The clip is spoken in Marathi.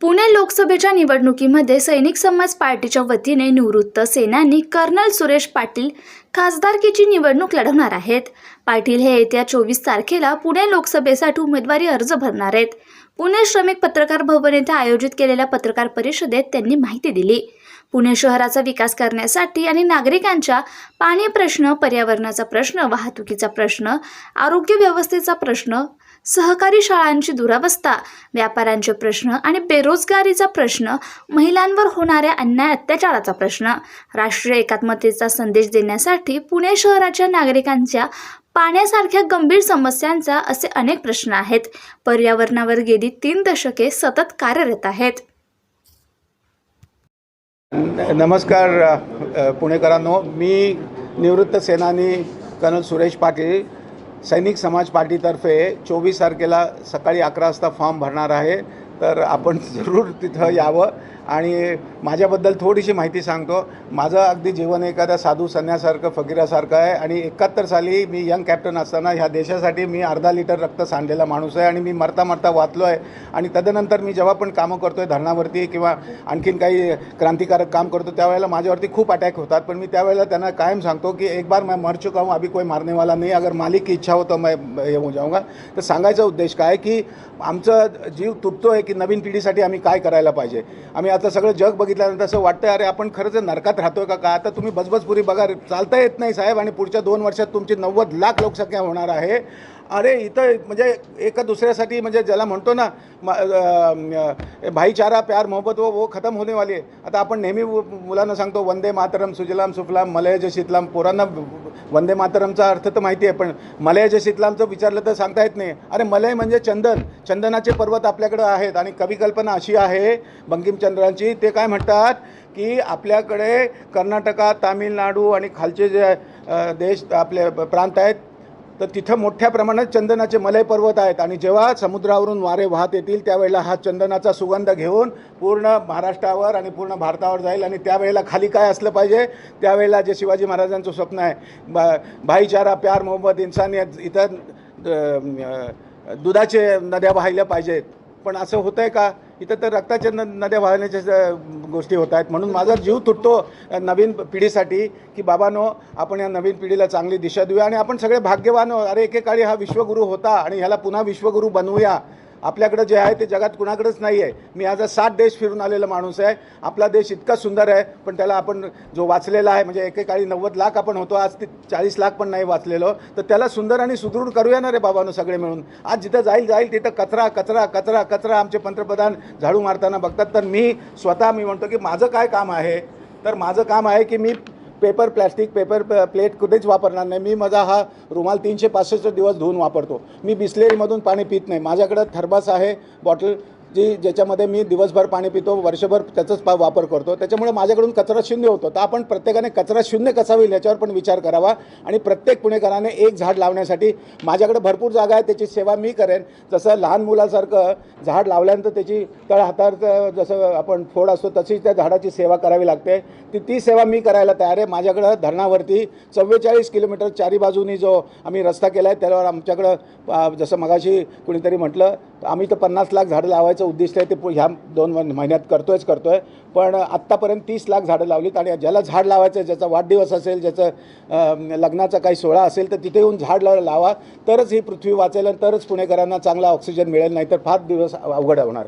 पुणे लोकसभेच्या निवडणुकीमध्ये सैनिक समाज पार्टीच्या वतीने निवृत्त सेनानी कर्नल सुरेश पाटील खासदारकीची निवडणूक लढवणार आहेत. पाटील हे येत्या चोवीस तारखेला पुणे लोकसभेसाठी उमेदवारी अर्ज भरणार आहेत. पुणे श्रमिक पत्रकार भवन येथे आयोजित केलेल्या पत्रकार परिषदेत त्यांनी माहिती दिली. पुणे शहराचा विकास करण्यासाठी आणि नागरिकांच्या पाणी प्रश्न पर्यावरणाचा प्रश्न वाहतुकीचा प्रश्न आरोग्य व्यवस्थेचा प्रश्न सहकारी शाळांची दुरावस्था व्यापाऱ्यांचे प्रश्न आणि बेरोजगारीचा प्रश्न महिलांवर होणाऱ्या अन्याय अत्याचाराचा प्रश्न. राष्ट्रीय एकात्मतेचा संदेश देण्यासाठी पुणे शहराच्या नागरिकांच्या पाण्यासारख्या गंभीर समस्यांचा असे अनेक प्रश्न आहेत. पर्यावरणावर गेली तीन दशके सतत कार्यरत आहेत. नमस्कार पुणेकरांनो. मी निवृत्त सेनानी कर्नल सुरेश पाटील सैनिक समाज पार्टीतर्फे चोवीस तारखेला सकाळी अकरा वाजता फॉर्म भरणार आहे. तर आपण जरूर तिथं यावं. आणि माझ्याबद्दल थोडीशी माहिती सांगतो. माझं अगदी जीवन एखाद्या साधू संन्यासारखं फकीरासारखं आहे. आणि एकाहत्तर साली मी यंग कॅप्टन असताना ह्या देशासाठी मी अर्धा लिटर रक्त सांडलेला माणूस आहे. आणि मी मरता मरता वाचलो आहे आणि तदनंतर मी जेव्हा पण कामं करतो आहे धरणावरती किंवा आणखीन काही क्रांतिकारक काम करतो त्यावेळेला माझ्यावरती खूप अटॅक होतात. पण मी त्यावेळेला त्यांना कायम सांगतो की एक बार मैं मर चुका हूँ अभी कोई मारने वाला नाही. अगर मालिक की इच्छा होतं तो मैं जाऊंगा. तर सांगायचा उद्देश काय की आमचं जीव तुटतो आहे की नवीन पिढीसाठी आम्ही काय करायला पाहिजे? आम्ही आता सगळं जग बघितल्यानंतर असं वाटतं अरे आपण खरंच नरकात राहतोय का काय? आता तुम्ही बजबजपुरी बघा चालता येत नाही साहेब आणि पुढच्या दोन वर्षात तुमची नव्वद लाख लोकसंख्या होणार आहे. अरे इथं म्हणजे एका दुसऱ्यासाठी म्हणजे ज्याला म्हणतो ना म- भाईचारा प्यार मोहब्बत वो वो खतम होने वाली आहे. आता आपण नेहमी मु- मुलांना सांगतो वंदे मातरम सुजलाम सुफलाम मलयज शीतलाम पोरांना वंदे मातरमचा अर्थ तर माहिती आहे पण मलयज शीतलामचं विचारलं तर सांगता येत नाही. अरे मलय म्हणजे चंदन. चंदनाचे पर्वत आपल्याकडं आहेत आणि कविकल्पना अशी आहे बंकिमचंद्रांची. ते काय म्हणतात की आपल्याकडे कर्नाटका तामिळनाडू आणि खालचे जे देश आपले प्रांत आहेत तर तिथं मोठ्या प्रमाणात चंदनाचे मलय पर्वत आहेत. आणि जेव्हा समुद्रावरून वारे वाहत येतील त्यावेळेला हा चंदनाचा सुगंध घेऊन पूर्ण महाराष्ट्रावर आणि पूर्ण भारतावर जाईल. आणि त्यावेळेला खाली काय असलं पाहिजे? त्यावेळेला जे शिवाजी महाराजांचं स्वप्न आहे बा भाईचारा प्यार मोहम्मद इन्सानियत इतर दुधाचे नद्या वाहिल्या पाहिजेत. पण असं होतं आहे का? इथं तर रक्ताच्या न नद्या वाहण्याच्या गोष्टी होत आहेत. म्हणून माझा जीव तुटतो नवीन पिढीसाठी की बाबानो आपण या नवीन पिढीला चांगली दिशा देऊया आणि आपण सगळे भाग्यवान हो. अरे एकेकाळी हा विश्वगुरू होता आणि ह्याला पुन्हा विश्वगुरू बनवूया. आपल्याकडं जे आहे ते जगात कुणाकडेच नाही आहे मी आज सात देश फिरून आलेला माणूस आहे. आपला देश इतका सुंदर आहे पण त्याला आपण जो वाचलेला आहे म्हणजे एकेकाळी नव्वद लाख आपण होतो आज ते चाळीस लाख पण नाही वाचलेलो. तर त्याला सुंदर आणि सुदृढ करूया ना रे बाबांनो सगळे मिळून. आज जिथं जाईल जाईल तिथं कचरा कचरा कचरा कचरा आमचे पंतप्रधान झाडू मारताना बघतात. तर मी स्वतः मी म्हणतो की माझं काय काम आहे? तर माझं काम आहे की मी पेपर प्लॅस्टिक पेपर प्लेट कुठेच वापरणार नाही. मी माझा हा रुमाल तीनशे पासष्ट दिवस धुवून वापरतो. मी बिस्लेरीमधून पाणी पित नाही. माझ्याकडं थर्मास आहे बॉटल जी ज्याच्यामध्ये मी दिवसभर पाणी पितो वर्षभर त्याचाच पा वापर करतो त्याच्यामुळे माझ्याकडून कचरा शून्य होतो. तर आपण प्रत्येकाने कचरा शून्य कसा होईल याच्यावर पण विचार करावा आणि प्रत्येक पुणेकराने एक झाड लावण्यासाठी माझ्याकडे भरपूर जागा आहे त्याची सेवा मी करेन. जसं लहान मुलासारखं झाड लावल्यानंतर त्याची तळ हातावर जसं आपण फोड असतो तशी त्या झाडाची सेवा करावी लागते. ती ती सेवा मी करायला तयार आहे. माझ्याकडं धरणावरती चव्वेचाळीस किलोमीटर चारी बाजूनी जो आम्ही रस्ता केला आहे त्यावर आमच्याकडं जसं मगाशी कुणीतरी म्हटलं आम्ही तर पन्नास लाख झाडं लावायचं उद्दिष्ट आहे ते पु- ह्या दोन महिन्यात करतोयच करतोय. पण आत्तापर्यंत तीस लाख झाडं लावलीत आणि ज्याला झाड लावायचं आहे ज्याचा वाढदिवस असेल ज्याचं लग्नाचा काही सोहळा असेल तर तिथे येऊन झाड लाव लावा. तरच ही पृथ्वी वाचेल आणि तरच पुणेकरांना चांगला ऑक्सिजन मिळेल नाही तर फार दिवस अवघड होणार.